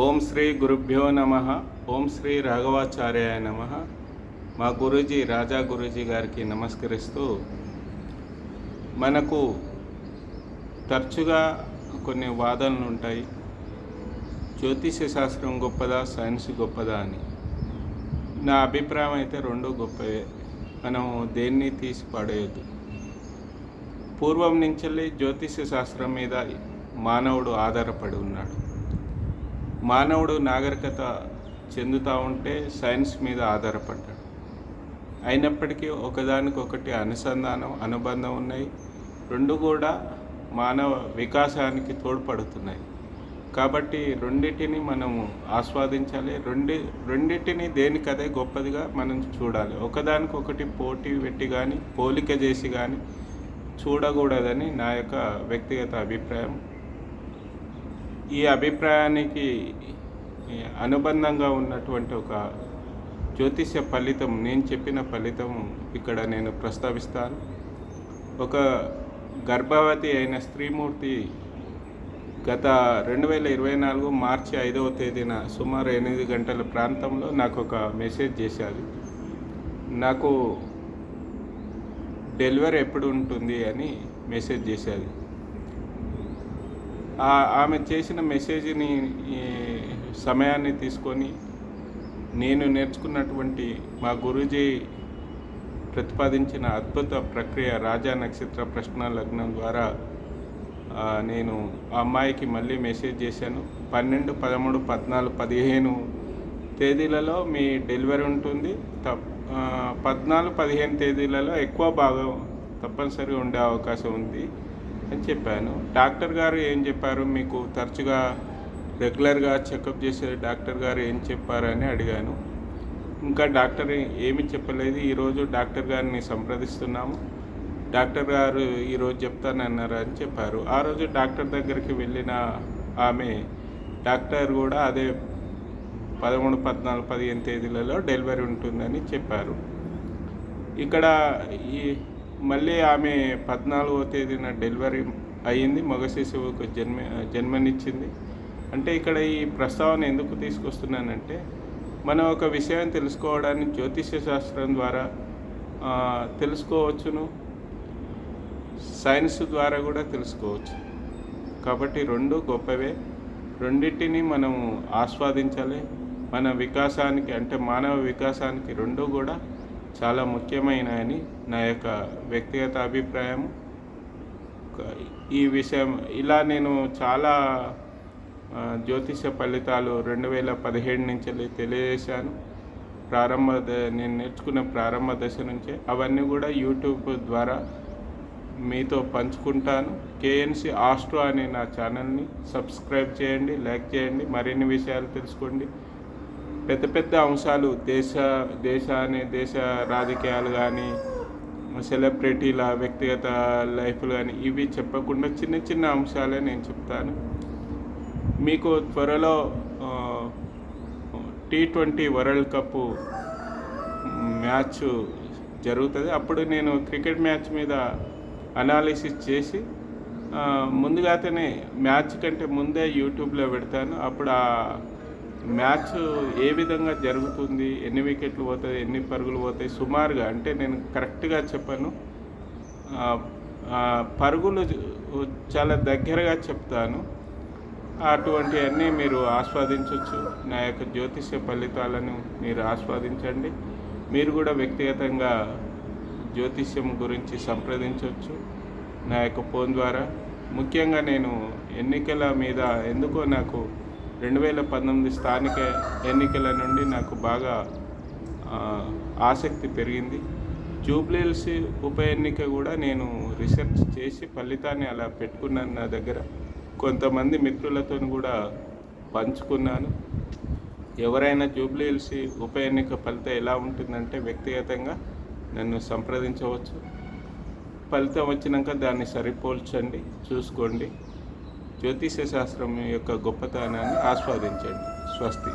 ఓం శ్రీ గురుభ్యో నమ. ఓం శ్రీ రాఘవాచార్యాయ నమ. మా గురూజీ రాజా గురూజీ గారికి నమస్కరిస్తూ మనకు తరచుగా కొన్ని వాదనలు ఉంటాయి. జ్యోతిష శాస్త్రం గొప్పదా సైన్స్ గొప్పదా అని. నా అభిప్రాయం అయితే రెండు గొప్పవే. మనం దేన్ని తీసి పడేయద్దు. పూర్వం నుంచి జ్యోతిష శాస్త్రం మీద మానవుడు ఆధారపడి ఉన్నాడు. మానవుడు నాగరికత చెందుతూ ఉంటే సైన్స్ మీద ఆధారపడ్డాడు. అయినప్పటికీ ఒకదానికొకటి అనుసంధానం అనుబంధం ఉన్నాయి. రెండు కూడా మానవ వికాసానికి తోడ్పడుతున్నాయి. కాబట్టి రెండింటిని మనము ఆస్వాదించాలి. రెండి రెండింటిని దేనికదే గొప్పదిగా మనం చూడాలి. ఒకదానికొకటి పోటీ పెట్టి కానీ పోలిక చేసి కానీ చూడకూడదని నా యొక్క వ్యక్తిగత అభిప్రాయం. ఈ అభిప్రాయానికి అనుబంధంగా ఉన్నటువంటి ఒక జ్యోతిష ఫలితం నేను చెప్పిన ఫలితం ఇక్కడ నేను ప్రస్తావిస్తాను. ఒక గర్భవతి అయిన స్త్రీమూర్తి గత రెండు వేల ఇరవై నాలుగు మార్చి ఐదవ తేదీన సుమారు ఎనిమిది గంటల ప్రాంతంలో నాకు ఒక మెసేజ్ చేశారు. నాకు డెలివరీ ఎప్పుడు ఉంటుంది అని మెసేజ్ చేశారు. ఆమె చేసిన మెసేజ్ని సమయాన్ని తీసుకొని నేను నేర్చుకున్నటువంటి మా గురూజీ ప్రతిపాదించిన అద్భుత ప్రక్రియ రాజా నక్షత్ర ప్రశ్న లగ్నం ద్వారా నేను ఆ అమ్మాయికి మళ్ళీ మెసేజ్ చేశాను. పన్నెండు పదమూడు పద్నాలుగు పదిహేను తేదీలలో మీ డెలివరీ ఉంటుంది. తప్ పద్నాలుగు పదిహేను తేదీలలో ఎక్కువ భాగం తప్పనిసరిగా ఉండే అవకాశం ఉంది. అని చెప్పాను. డాక్టర్ గారు ఏం చెప్పారు? మీకు తరచుగా రెగ్యులర్గా చెకప్ చేసే డాక్టర్ గారు ఏం చెప్పారని అడిగాను. ఇంకా డాక్టర్ ఏమి చెప్పలేదు. ఈరోజు డాక్టర్ గారిని సంప్రదిస్తున్నాము. డాక్టర్ గారు ఈరోజు చెప్తానన్నారు అని చెప్పారు. ఆ రోజు డాక్టర్ దగ్గరికి వెళ్ళిన ఆమె డాక్టర్ కూడా అదే పదమూడు పద్నాలుగు పదిహేను తేదీలలో డెలివరీ ఉంటుందని చెప్పారు. ఇక్కడ ఈ మళ్ళీ ఆమె పద్నాలుగో తేదీన డెలివరీ అయ్యింది మగ శిశువుకు జన్మ జన్మనిచ్చింది. అంటే ఇక్కడ ఈ ప్రస్తావన ఎందుకు తీసుకొస్తున్నానంటే మనం ఒక విషయం తెలుసుకోవడానికి జ్యోతిష్య శాస్త్రం ద్వారా తెలుసుకోవచ్చును. సైన్స్ ద్వారా కూడా తెలుసుకోవచ్చు. కాబట్టి రెండు గొప్పవే. రెండింటిని మనం ఆస్వాదించాలి. మన వికాసానికి అంటే మానవ వికాసానికి రెండు కూడా చాలా ముఖ్యమైనవి నా యొక్క వ్యక్తిగత అభిప్రాయం. ఈ విషయం ఇలా నేను చాలా జ్యోతిష ఫలితాలు రెండు వేల పదిహేడు నుంచి తెలియజేశాను. ప్రారంభ ద- నేను నేర్చుకున్న ప్రారంభ దశ నుంచే అవన్నీ కూడా యూట్యూబ్ ద్వారా మీతో పంచుకుంటాను. కేఎన్సి ఆస్ట్రో అనే నా ఛానల్ని సబ్స్క్రైబ్ చేయండి లైక్ చేయండి మరిన్ని విషయాలు తెలుసుకోండి. పెద్ద పెద్ద అంశాలు దేశ దేశాన్ని దేశ రాజకీయాలు కానీ సెలబ్రిటీల వ్యక్తిగత లైఫ్లు కానీ ఇవి చెప్పకుండా చిన్న చిన్న అంశాలే నేను చెప్తాను. మీకు త్వరలో T twenty World Cup match జరుగుతుంది. అప్పుడు నేను క్రికెట్ మ్యాచ్ మీద అనాలిసిస్ చేసి ఆ, ముందుగానే మ్యాచ్ కంటే ముందే యూట్యూబ్లో పెడతాను. అప్పుడు ఆ మ్యాచ్ ఏ విధంగా జరుగుతుంది ఎన్ని వికెట్లు పోతాయి ఎన్ని పరుగులు పోతాయి సుమారుగా అంటే నేను కరెక్ట్గా చెప్పాను. పరుగులు చాలా దగ్గరగా చెప్తాను. అటువంటివన్నీ మీరు ఆస్వాదించవచ్చు నా యొక్క జ్యోతిష్య ఫలితాలను మీరు ఆస్వాదించండి. మీరు కూడా వ్యక్తిగతంగా జ్యోతిష్యం గురించి సంప్రదించవచ్చు నా యొక్క ఫోన్ ద్వారా. ముఖ్యంగా నేను ఎన్నికల మీద ఎందుకో నాకు రెండు వేల పంతొమ్మిది స్థానిక ఎన్నికల నుండి నాకు బాగా ఆసక్తి పెరిగింది. జూబ్లీహిల్స్ ఉప ఎన్నిక కూడా నేను రీసెర్చ్ చేసి ఫలితాన్ని అలా పెట్టుకున్నాను నా దగ్గర. కొంతమంది మిత్రులతో కూడా పంచుకున్నాను. ఎవరైనా జూబ్లీహిల్స్ ఉప ఎన్నిక ఫలితం ఎలా ఉంటుందంటే వ్యక్తిగతంగా నన్ను సంప్రదించవచ్చు. ఫలితం వచ్చినాక దాన్ని సరిపోల్చండి చూసుకోండి. జ్యోతిష శాస్త్రం యొక్క గొప్పతనాన్ని ఆస్వాదించండి. స్వస్తి.